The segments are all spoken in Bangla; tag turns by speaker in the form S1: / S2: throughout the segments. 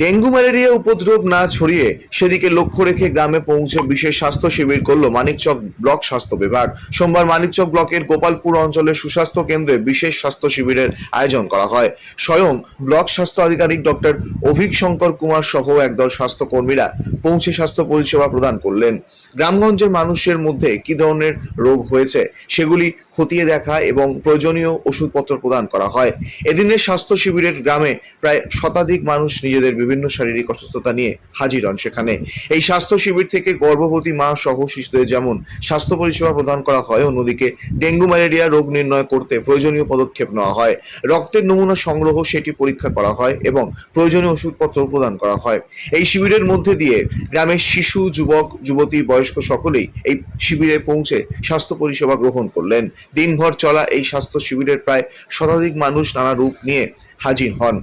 S1: ডেঙ্গু ম্যালেরিয়া উপদ্রব না ছড়িয়ে সেদিকে লক্ষ্য রেখে গ্রামে পৌঁছে বিশেষ স্বাস্থ্য শিবির করল মানিকচক ব্লক স্বাস্থ্য বিভাগ। সোমবার মানিকচক ব্লকের গোপালপুর অঞ্চলের সুস্বাস্থ্য কেন্দ্রে বিশেষ স্বাস্থ্য শিবিরের আয়োজন করা হয়। স্বয়ং ব্লক স্বাস্থ্য আধিকারিক ডক্টর অভিক শঙ্কর কুমার সহ একদল স্বাস্থ্যকর্মীরা পৌঁছে স্বাস্থ্য পরিষেবা প্রদান করলেন। গ্রামগঞ্জের মানুষের মধ্যে কি ধরনের রোগ হয়েছে সেগুলি খতিয়ে দেখা এবং প্রয়োজনীয় ওষুধপত্র প্রদান করা হয়। এদিনের স্বাস্থ্য শিবিরের গ্রামে প্রায় শতাধিক মানুষ নিজেদের বিভিন্ন শারীরিক অসুস্থতা নিয়ে হাজির হন সেখানে। এই স্বাস্থ্য শিবির থেকে গর্ভবতী মা সহ শিশুদের যেমন স্বাস্থ্য পরিষেবা প্রদান করা হয়, অন্যদিকে ডেঙ্গু ম্যালেরিয়া রোগ নির্ণয় করতে প্রয়োজনীয় পদক্ষেপ নেওয়া হয়। রক্তের নমুনা সংগ্রহ সেটি পরীক্ষা করা হয় এবং প্রয়োজনীয় ওষুধপত্র প্রদান করা হয়। এই শিবিরের মধ্যে দিয়ে গ্রামের শিশু, যুবক, যুবতী, বয়স্ক সকলেই এই শিবিরে পৌঁছে স্বাস্থ্য পরিষেবা গ্রহণ করলেন। দিনভর চলা এই স্বাস্থ্য শিবিরের প্রায় শতাধিক মানুষ নানা রূপ নিয়ে হাজির হন।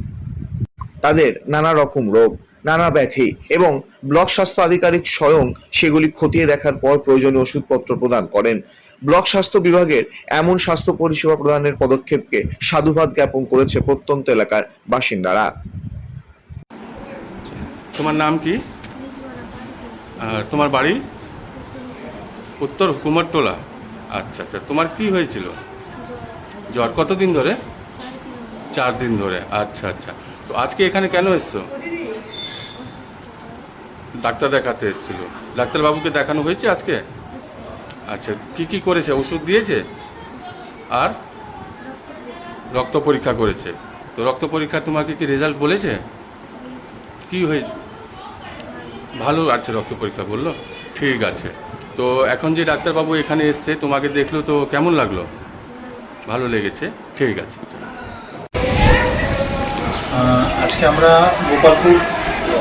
S1: তাদের নানা রকম রোগ নানা ব্যাধি এবং ব্লক স্বাস্থ্য আধিকারিক স্বয়ং সেগুলি খতিয়ে দেখার পর প্রয়োজনীয় ওষুধপত্র প্রদান করেন। ব্লক স্বাস্থ্য বিভাগের এমন স্বাস্থ্য পরিষেবা প্রদানের পদক্ষেপকে সাধুবাদ জ্ঞাপন করেছে প্রত্যন্ত এলাকার বাসিন্দারা।
S2: তোমার নাম কি? তোমার বাড়ি? উত্তর কুমারটোলা। আচ্ছা আচ্ছা তোমার কি হয়েছিল? জ্বর কতদিন ধরে? চার দিন ধরে। আচ্ছা আচ্ছা। তো আজকে এখানে কেন এসছো? ডাক্তার দেখাতে এসেছিল। ডাক্তারবাবুকে দেখানো হয়েছে আজকে? আচ্ছা কি কি করেছে? ওষুধ দিয়েছে? আর? রক্ত পরীক্ষা করেছে। তো রক্ত পরীক্ষা তোমাকে কি রেজাল্ট বলেছে? কি হয়েছে? ভালো আছে রক্ত পরীক্ষা বলল? ঠিক আছে। তো এখন যে ডাক্তারবাবু এখানে এসছে, তোমাকে দেখল তো কেমন লাগল? ভালো লেগেছে? ঠিক আছে।
S3: আজকে আমরা গোপালপুর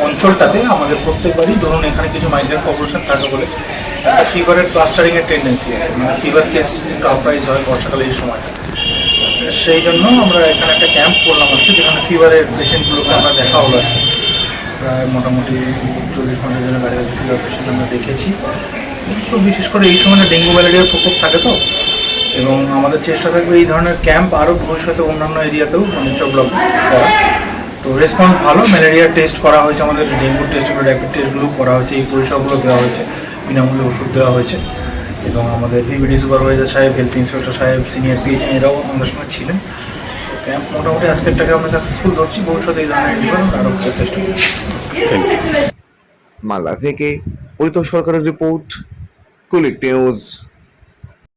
S3: অঞ্চলটাতে আমাদের প্রত্যেকবারই ধরুন এখানে কিছু মাইগ্রেন পপুলেশন থাকে বলে একটা ফিভারের ক্লাস্টারিংয়ের টেন্ডেন্সি আছে মানে ফিভার কেস একটু আপরাইজ হয় বর্ষাকালে এই সময়টা। সেই জন্য আমরা এখানে একটা ক্যাম্প করলাম আজকে, যেখানে ফিভারের পেশেন্টগুলোকে আমরা দেখা হলো প্রায় মোটামুটি চল্লিশ ঘণ্টার জন্য বাইরে ফিভার পেশেন্ট আমরা দেখেছি। তো বিশেষ করে এই সময় ডেঙ্গু ম্যালেরিয়ার প্রকোপ থাকে তো। এবং আমাদের চেষ্টা থাকবে এই ধরনের ক্যাম্প আরও ভবিষ্যতে অন্যান্য এরিয়াতেও মানে ব্লক করা তো রেসপন্স ভালো ম্যালেরিয়া টেস্ট করা হয়েছে আমাদের ডেঙ্গু টেস্টগুলো র্যাপিড টেস্টগুলো করা হয়েছে এই পরিষেবাগুলো দেওয়া হয়েছে বিনামূল্যে ওষুধ দেওয়া হয়েছে। এবং আমাদের ভিভিডি সুপারভাইজার সাহেব হেলথ ইন্সপেক্টর সাহেব সিনিয়র পিএইচএন এরাও আমাদের সঙ্গে ছিলেন। তো ক্যাম্প মোটামুটি আজকেরটাকে আমরা সাকসেসফুল ধরছি ভবিষ্যতে এই ধরনের environment আরও করার চেষ্টা করছি
S2: থ্যাংক ইউ
S1: মালদা থেকে পরিতোষ সরকারের রিপোর্ট কুলিক নিউজ